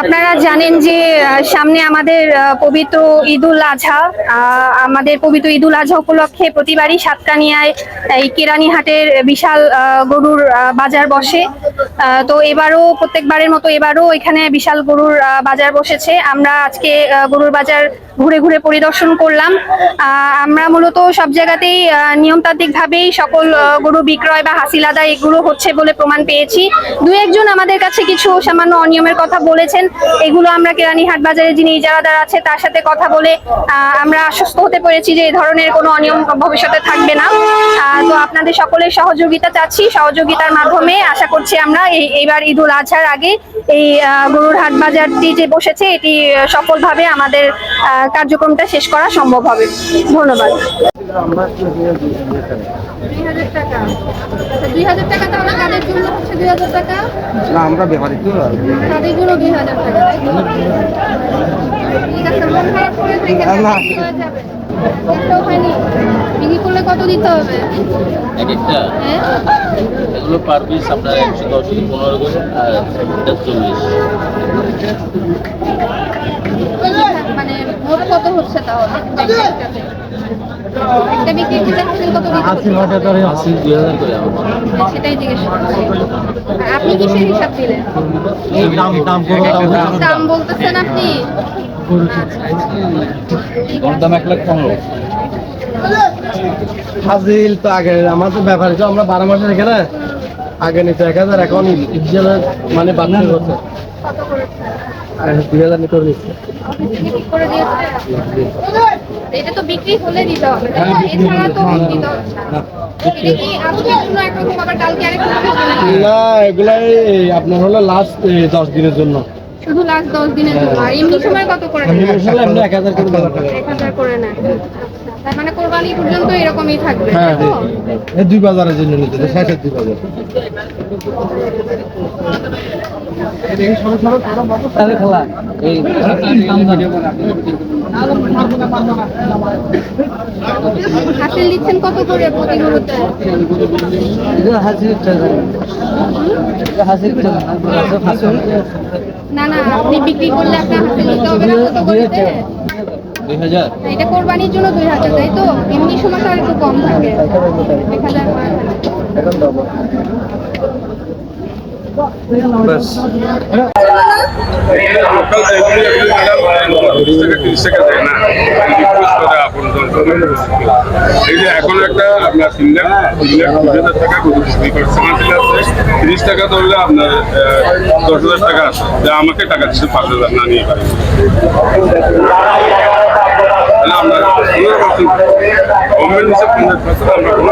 আপনারা জানেন যে সামনে আমাদের পবিত্র ঈদুল আজহা আমাদের পবিত্র ঈদুল আজহা উপলক্ষে প্রতিবারই সাতকানিয়ায়, এই কেরানি হাটের বিশাল গরুর বাজার বসে। তো এবারও প্রত্যেকবারের মতো এবারও এখানে বিশাল গরুর বাজার বসেছে। আমরা আজকে গরুর বাজার ঘুরে ঘুরে পরিদর্শন করলাম। আমরা মূলত সব জায়গাতেই নিয়মতান্ত্রিকভাবেই সকল গরু বিক্রয় বা হাসিল আদায় এগুলো হচ্ছে বলে প্রমাণ পেয়েছি। দু একজন আমাদের কাছে কিছু সামান্য অনিয়মের কথা বলেছেন, এগুলো আমরা কেরানীহাট বাজারে যিনি ইজারাদার আছে, তার সাথে কথা বলে আমরা আশ্বস্ত হতে পেরেছি যে এই ধরনের কোনো অনিয়ম ভবিষ্যতে থাকবে না। তো আপনাদের সকলের সহযোগিতা চাচ্ছি। সহযোগিতার মাধ্যমে আশা করছি আমরা এই, এইবার ঈদুল আজহার আগে এই গরুর হাট বাজারটি যে বসেছে, এটি সফলভাবে আমাদের কার্যক্রমটা শেষ করা সম্ভব হবে। ধন্যবাদ। না আমরা করলে কত দিতে হবে? এক একটা। হ্যাঁ? এগুলো পার পিস আপনার একশো দশ পনেরো করে আর চল্লিশ। মানে মোট কত হচ্ছে তাহলে? একটা বিক্রি করতে হাসিল কত হাজার করে আমার হ্যাঁ, সেটাই জিজ্ঞেস করছি। আর আপনি কিসের হিসাব দিলেন? দাম বলতেছেন আপনি? দাম এক লাখ পনেরো। হাজিল তো আগে আমাদের ব্যাপারী তো আমরা বারো মাসের এখানে আগে নিতে এক হাজার এখন ইজেলে মানে বাতিল হচ্ছে। দুই হাজার নিতে নিচ্ছে অফিস থেকে ঠিক করে দিয়েছে এটা তো বিক্রি হলে দিতে হবে না? এছাড়া তো দিতে হবে। এগুলাই আপনার হলো লাস্ট দশ দিনের জন্য। শুধু লাস্ট দশ দিনের জন্য। এমনি সময় কত করে এমনি নেন? এক হাজার করে এক হাজার করে নেন তার মানে কোরবানি পর্যন্ত এরকমই থাকবে হ্যাঁ এই দুই বাজারের জন্য নিতে শেষের দুই বাজার। খেলা। এই হাসিল দিচ্ছেন কত করে প্রতি গরুতে হাসির হাসির না। না। আপনি বিক্রি করলে আপনার হাসিল দিতে হবে না কত এটা কোরবানির জন্য দুই হাজার তাই তো এমনি সময় তো আর একটু কম থাকে এক হাজার পার। ব্যাস লোকাল এগুলি এগুলি ম্যাডাম তিরিশ টাকা তিরিশ টাকা দেয় না রিকোয়েস্ট করে আপন এই যে এখন একটা আপনার তিন লাখ তিন লাখ কুড়ি হাজার টাকা গরু বিক্রি করছে তিরিশ টাকা ধরলে আপনার দশ হাজার টাকা আছে যা আমাকে টাকা দিচ্ছে পাঁচ হাজার না নিয়ে পারি president.